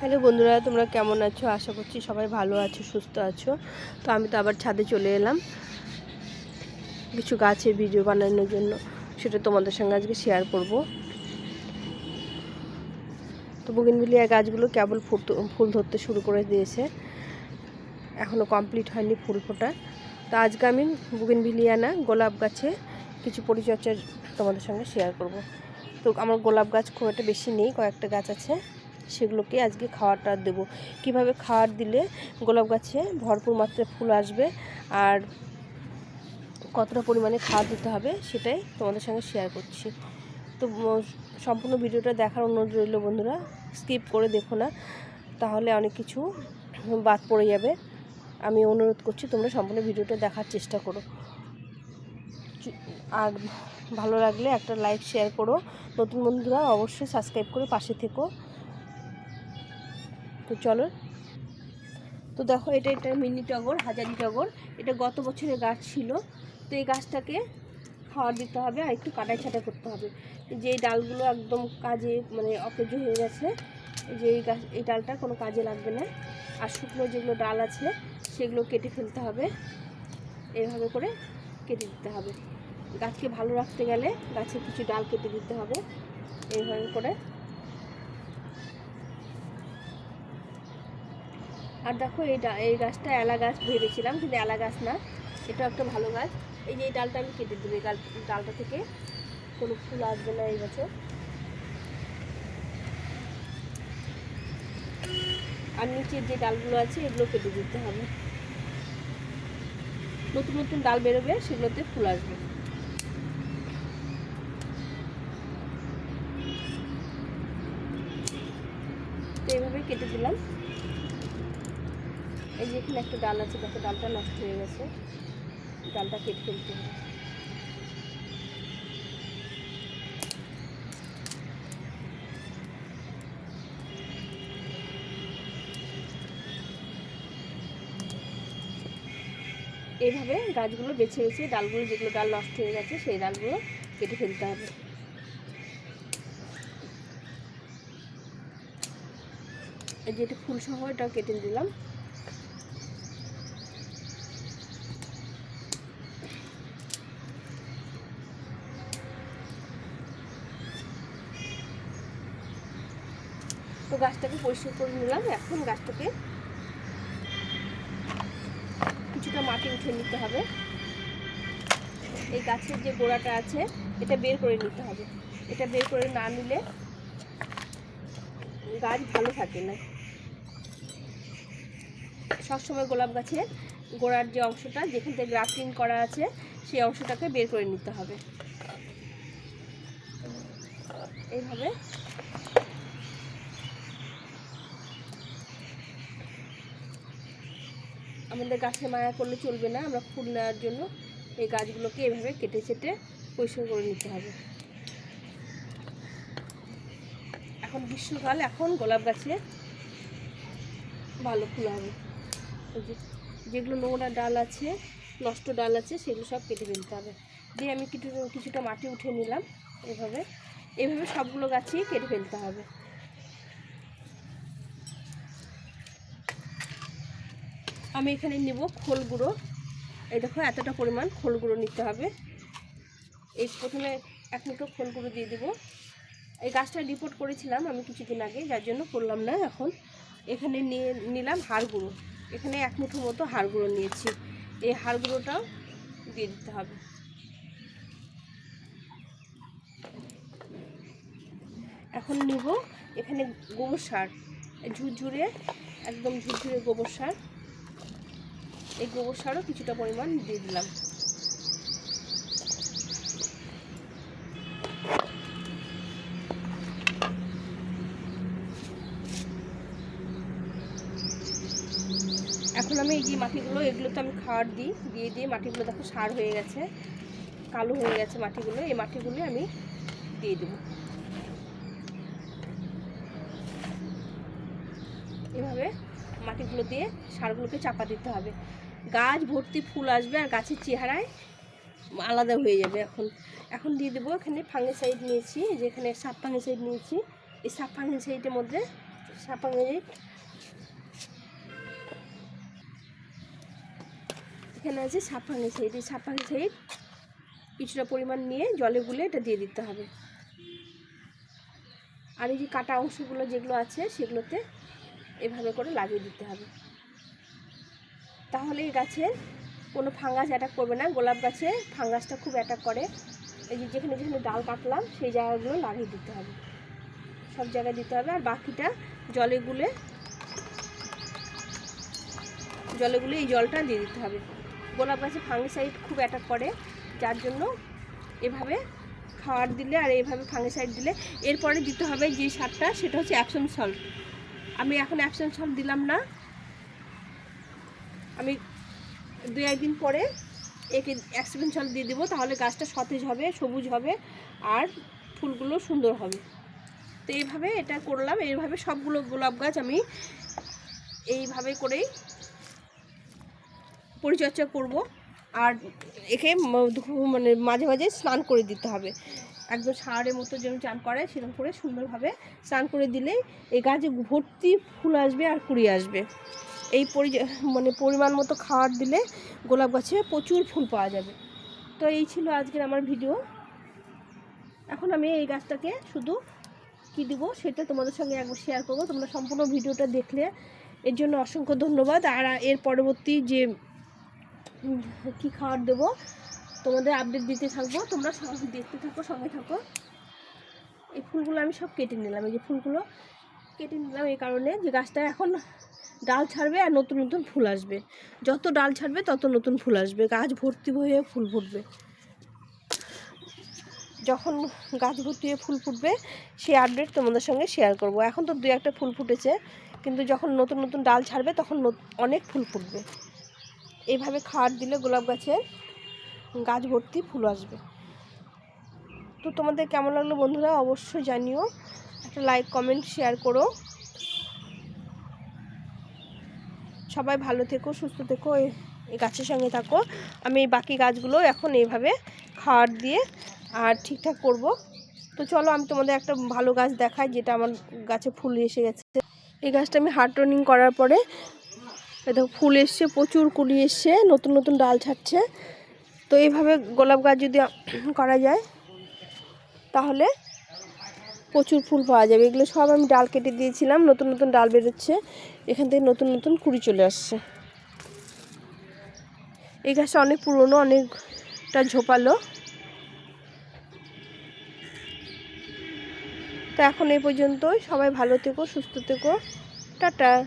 Hello বন্ধুরা, তোমরা কেমন আছো? আশা করছি সবাই ভালো আছো, সুস্থ আছো। তো আমি তো আবার ছাদে চলে এলাম কিছু গাছের ভিডিও বানানোর জন্য। সেটা তোমাদের সঙ্গে আজকে শেয়ার করব। তো বুগিনভিলিয়া গাছগুলো কেবল ফুট ফুল ধরতে শুরু করে দিয়েছে। এখনও কমপ্লিট হয়নি ফুল ফোটা। তো আজকে আমি বুগিনভিলিয়া না গোলাপ গাছে কিছু পরিচর্যা তোমাদের সঙ্গে শেয়ার করব। তো আমার গোলাপ গাছ খুব একটা বেশি নেই, কয়েকটা গাছ আছে। সেগুলোকে আজকে খাওয়াটা দেবো। কীভাবে খাওয়ার দিলে গোলাপ গাছে ভরপুর মাত্রায় ফুল আসবে আর কতটা পরিমাণে খাওয়ার দিতে হবে সেটাই তোমাদের সঙ্গে শেয়ার করছি। তো সম্পূর্ণ ভিডিওটা দেখার অনুরোধ রইল বন্ধুরা স্কিপ করে দেখো না, তাহলে অনেক কিছু বাদ পড়ে যাবে। আমি অনুরোধ করছি তোমরা সম্পূর্ণ ভিডিওটা দেখার চেষ্টা করো। আর ভালো লাগলে একটা লাইক শেয়ার করো। নতুন বন্ধুরা অবশ্যই সাবস্ক্রাইব করে পাশে থেকো। তো চলো। তো দেখো, এটা একটা মিনি টগর, হাজারি টগর। এটা গত বছরের গাছ ছিল। তো এই গাছটাকে খাওয়ার দিতে হবে আর একটু কাটাই ছাটা করতে হবে। যে ডালগুলো একদম কাজে মানে অকেজ হয়ে গেছে, যে এই গাছ, এই ডালটা কোনো কাজে লাগবে না। আর শুকনো যেগুলো ডাল আছে, সেগুলো কেটে ফেলতে হবে। এইভাবে করে কেটে দিতে হবে। গাছকে ভালো রাখতে গেলে গাছের কিছু ডাল কেটে দিতে হবে। এইভাবে করে আর দেখো এই এই গাছটা এলা গাছ ভেবেছিলাম, কিন্তু এলা গাছ না এটা একটা ভালো গাছ। এই যে এই ডালটা আমি কেটে দেবো এই ডাল- ডালটা থেকে। কোনো ফুল আসবে না এই বছর আর নিচের যে ডালগুলো আছে, এগুলো কেটে দিতে হবে। নতুন নতুন ডাল বেরোবে, সেগুলোতে ফুল আসবে। তো এইভাবে কেটে দিলাম। এই যে এখানে একটা ডাল আছে, দেখো ডালটা নষ্ট হয়ে গেছে। ডালটা কেটে ফেলতে হবে। এইভাবে গাছগুলো বেছে বেছে, ডালগুলো যেগুলো ডাল নষ্ট হয়ে গেছে, সেই ডালগুলো কেটে ফেলতে হবে। এই যে এটা ফুল সহ এটা কেটে দিলাম। গাছটাকে পরিষ্কার করে নিলাম। এখন গাছটাকে কিছুটা মাটি উঠে নিতে হবে। এই গাছের যে গোড়াটা আছে, এটা বের করে নিতে হবে। এটা বের করে না নিলে গাছ ভালো থাকে না। সবসময় গোলাপ গাছের গোড়ার যে অংশটা, যেখান থেকে গ্রাফটিং করা আছে, সেই অংশটাকে বের করে নিতে হবে। এইভাবে আমাদের গাছে মায়া করলে চলবে না, আমরা ফুল নেওয়ার জন্য এই গাছগুলোকে এভাবে কেটে চেটে পরিষ্কার করে নিতে হবে। এখন গ্রীষ্মকাল, এখন গোলাপ গাছে ভালো ফুল হবে। যেগুলো নোংরা ডাল আছে, নষ্ট ডাল আছে, সেগুলো সব কেটে ফেলতে হবে। দিয়ে আমি কিছু, কিছুটা মাটি উঠে নিলাম, এভাবে এভাবে সবগুলো গাছই কেটে ফেলতে হবে। আমি এখানে নেব খোল গুঁড়ো। এই দেখো, এতটা পরিমাণ খোল গুঁড়ো নিতে হবে। এই প্রথমে এক মুঠো খোল গুঁড়ো দিয়ে দেবো। এই গাছটা রিপোর্ট করেছিলাম আমি কিছুদিন আগে, যার জন্য করলাম না এখন। এখানে নিয়ে নিলাম হাড় গুঁড়ো। এখানে এক মুঠো মতো হাড় গুঁড়ো নিয়েছি। এই হাড় গুঁড়োটাও দিয়ে দিতে হবে। এখন নিব এখানে গোবর সার। ঝুরঝুরে, একদম ঝুরঝুরে গোবর সার। এই গোবর সারও কিছুটা পরিমাণ দিয়ে দিলাম। এখন আমি এই যে মাটিগুলো এগুলো তো আমি খাওয়ার দিই, দিয়ে দিয়ে মাটিগুলো দেখো সার হয়ে গেছে, কালো হয়ে গেছে মাটিগুলো, এই মাটিগুলো আমি দিয়ে দেবো। এভাবে মাটিগুলো দিয়ে সারগুলোকে চাপা দিতে হবে। গাছ ভর্তি ফুল আসবে আর গাছের চেহারায় আলাদা হয়ে যাবে এখন। এখন দিয়ে দেবো এখানে ফাঙ্গিসাইড নিয়েছি যেখানে সাপ ফাঙ্গিসাইড নিয়েছি। এই সাপ ফাঙ্গিসাইডের মধ্যে সাপাঙ্গিট এখানে আছে সাপাঙ্গি সাইড এই সাপাঙ্গি সাইড কিছুটা পরিমাণ নিয়ে জলে গুলে এটা দিয়ে দিতে হবে। আর এই যে কাটা অংশগুলো যেগুলো আছে সেগুলোতে এভাবে করে লাগিয়ে দিতে হবে। তাহলে এই গাছের কোনো ফাঙ্গাস অ্যাটাক করবে না। গোলাপ গাছে ফাঙ্গাসটা খুব অ্যাটাক করে। এই যে যেখানে যেখানে ডাল কাটলাম, সেই জায়গাগুলো লাগিয়ে দিতে হবে। সব জায়গায় দিতে হবে। আর বাকিটা জলে গুলে জলে গুলে এই জলটা দিয়ে দিতে হবে। গোলাপ গাছে ফাঙ্গিসাইড খুব অ্যাটাক করে, যার জন্য এভাবে খাওয়ার দিলে আর এইভাবে ফাঙ্গিসাইড দিলে এরপরে দিতে হবে যে সারটা, সেটা হচ্ছে অ্যাপসন সল্ট আমি এখন অ্যাপসন সল্ট দিলাম না। আমি দু একদিন পরে একে অ্যাক্সিডেন্ট সল্ট দিয়ে দেবো, তাহলে গাছটা সতেজ হবে, সবুজ হবে, আর ফুলগুলো সুন্দর হবে। তো এইভাবে এটা করলাম, এইভাবে সবগুলো গোলাপ গাছ আমি এইভাবে করেই পরিচর্যা করব। আর একে মানে মাঝে মাঝে স্নান করে দিতে হবে। একদম সারের মতো যেমন চান করে, সেরকম করে সুন্দরভাবে স্নান করে দিলে এই গাছে ভর্তি ফুল আসবে আর কুড়ি আসবে। এই মানে পরিমাণ মতো খাবার দিলে গোলাপ গাছে প্রচুর ফুল পাওয়া যাবে। তো এই ছিল আজকের আমার ভিডিও। এখন আমি এই গাছটাকে শুধু কী দিব সেটা তোমাদের সঙ্গে একবার শেয়ার করব। তোমরা সম্পূর্ণ ভিডিওটা দেখলে। এর জন্য অসংখ্য ধন্যবাদ। আর এর পরবর্তী যে কী খাবার দেবো, তোমাদের আপডেট দিতে থাকব। তোমরা দেখতে থাকো, সঙ্গে থাকো। এই ফুলগুলো আমি সব কেটে নিলাম। এই যে ফুলগুলো কেটে নিলাম এই কারণে যে গাছটা এখন ডাল ছাড়বে আর নতুন নতুন ফুল আসবে। যত ডাল ছাড়বে, তত নতুন ফুল আসবে। গাছ ভর্তি হয়ে ফুল ফুটবে। যখন গাছ ভর্তি হয়ে ফুল ফুটবে সেই আপডেট তোমাদের সঙ্গে শেয়ার করব। এখন তো দু একটা ফুল ফুটেছে, কিন্তু যখন নতুন নতুন ডাল ছাড়বে, তখন অনেক ফুল ফুটবে। এইভাবে খাওয়ার দিলে গোলাপ গাছের গাছ ভর্তি ফুল আসবে। তো তোমাদের কেমন লাগল বন্ধুরা, অবশ্যই জানিও। একটা লাইক কমেন্ট শেয়ার করো। সবাই ভালো থেকো, সুস্থ থেকো, এই গাছের সঙ্গে থাকো। আমি বাকি গাছগুলো এখন এইভাবে খাওয়ার দিয়ে আর ঠিকঠাক করব। তো চলো, আমি তোমাদের একটা ভালো গাছ দেখাই, যেটা আমার গাছে ফুল এসে গেছে। এই গাছটা আমি হার্ড টনিং করার পরে দেখো, ফুল এসছে, প্রচুর কুলি এসছে, নতুন নতুন ডাল ছাড়ছে। তো এইভাবে গোলাপ গাছ যদি করা যায়, তাহলে প্রচুর ফুল পাওয়া যাবে। এগুলো সব আমি ডাল কেটে দিয়েছিলাম, নতুন নতুন ডাল বেরোচ্ছে। এখান থেকে নতুন নতুন কুড়ি চলে আসছে। এই গাছটা অনেক পুরনো, অনেকটা ঝোপালো। তা এখন এই পর্যন্তই। সবাই ভালো থেকো, সুস্থ থেকো। টাটা।